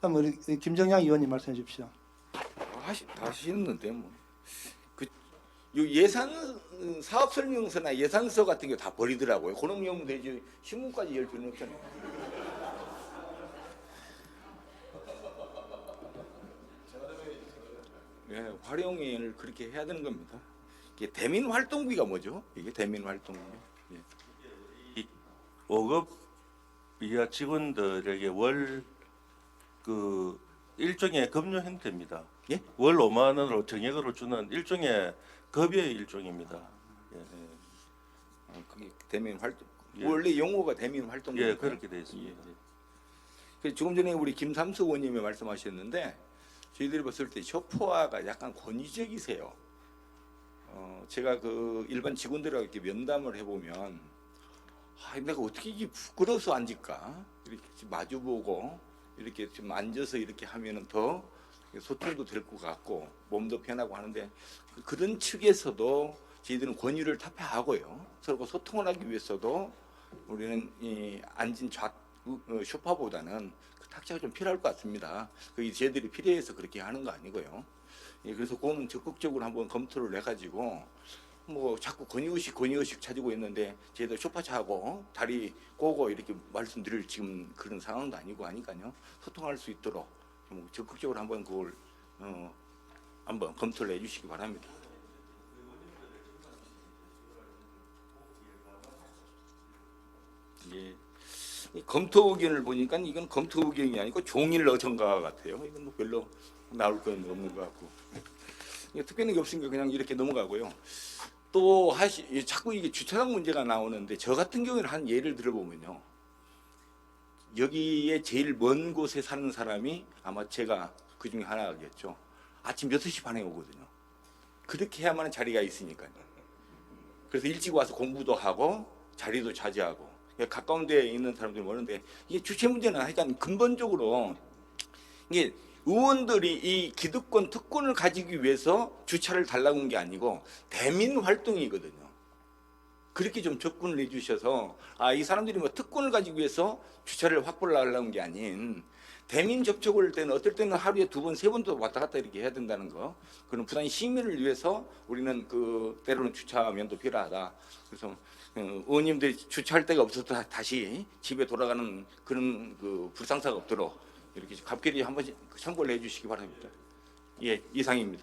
다음 우리 김정양 의원님 말씀해 주십시오. 하시 하시는데 뭐. 그요 예산 음, 사업 설명서나 예산서 같은 게 다 버리더라고요. 그런 경우 되지 신문까지 열 필요는 없잖아요. 예, 활용을 그렇게 해야 되는 겁니다. 이게 대민 활동비가 뭐죠? 이게 대민 활동비. 예. 5급 이하 직원들에게 월 그 일종의 급료 형태입니다. 예? 월 5만 원으로 정액으로 주는 일종의 급여의 일종입니다. 예, 아, 그게 대민 활동. 예. 원래 용어가 대민 활동비. 예 그렇게 되어 있습니다. 그 조금 전에 우리 김삼수 의원님이 말씀하셨는데 저희들이 봤을 때 쇼퍼화가 약간 권위적이세요. 어, 제가 그 일반 직원들하고 이렇게 면담을 해보면 아, 내가 어떻게 이게 부끄러워서 앉을까 이렇게 좀 마주보고 이렇게 좀 앉아서 이렇게 하면은 더 소통도 될 것 같고 몸도 편하고 하는데 그- 그런 측에서도 저희들은 권위를 타파하고요 서로 소통을 하기 위해서도 우리는 이 앉은 좌 어, 쇼파보다는 그 탁자가 좀 필요할 것 같습니다. 그게 저희들이 필요해서 그렇게 하는 거 아니고요. 예, 그래서 그거는 적극적으로 한번 검토를 해가지고 뭐 자꾸 권위의식 권위의식 찾고 있는데 저희들 쇼파차하고 다리 꼬고 이렇게 말씀드릴 지금 그런 상황도 아니고 하니까요. 소통할 수 있도록 좀 적극적으로 한번 그걸 어, 한번 검토를 해주시기 바랍니다. 예. 이 검토 의견을 보니까 이건 검토 의견이 아니고 종일 어정가 같아요. 이건 뭐 별로 나올 건 없는 것 같고. 게 없으니까 그냥 이렇게 넘어가고요. 또 하시 이 자꾸 이게 주차장 문제가 나오는데 저 같은 경우에는 한 예를 들어보면요. 여기에 제일 먼 곳에 사는 사람이 아마 제가 그 중에 하나겠죠. 아침 6시 반에 오거든요. 그렇게 해야만 자리가 있으니까요. 그래서 일찍 와서 공부도 하고 자리도 차지하고 가까운 데에 있는 사람들이 많은데 이게 주체 문제는 하여간 근본적으로 이게 의원들이 이 기득권 특권을 가지기 위해서 주차를 달라고 한 게 아니고 대민 활동이거든요. 그렇게 좀 접근을 해주셔서 아 이 사람들이 뭐 특권을 가지기 위해서 주차를 확보를 하려고 한 게 아닌 대민 접촉을 할 때는 어떨 때는 하루에 두 번, 세 번도 왔다 갔다 이렇게 해야 된다는 거. 그런 부산 시민을 위해서 우리는 그 때로는 주차 면도 필요하다. 그래서 어, 의원님들이 주차할 데가 없어서 다- 다시 집에 돌아가는 그런 그 불상사가 없도록 이렇게 갑결히 한 번씩 참고를 해주시기 바랍니다. 예, 이상입니다.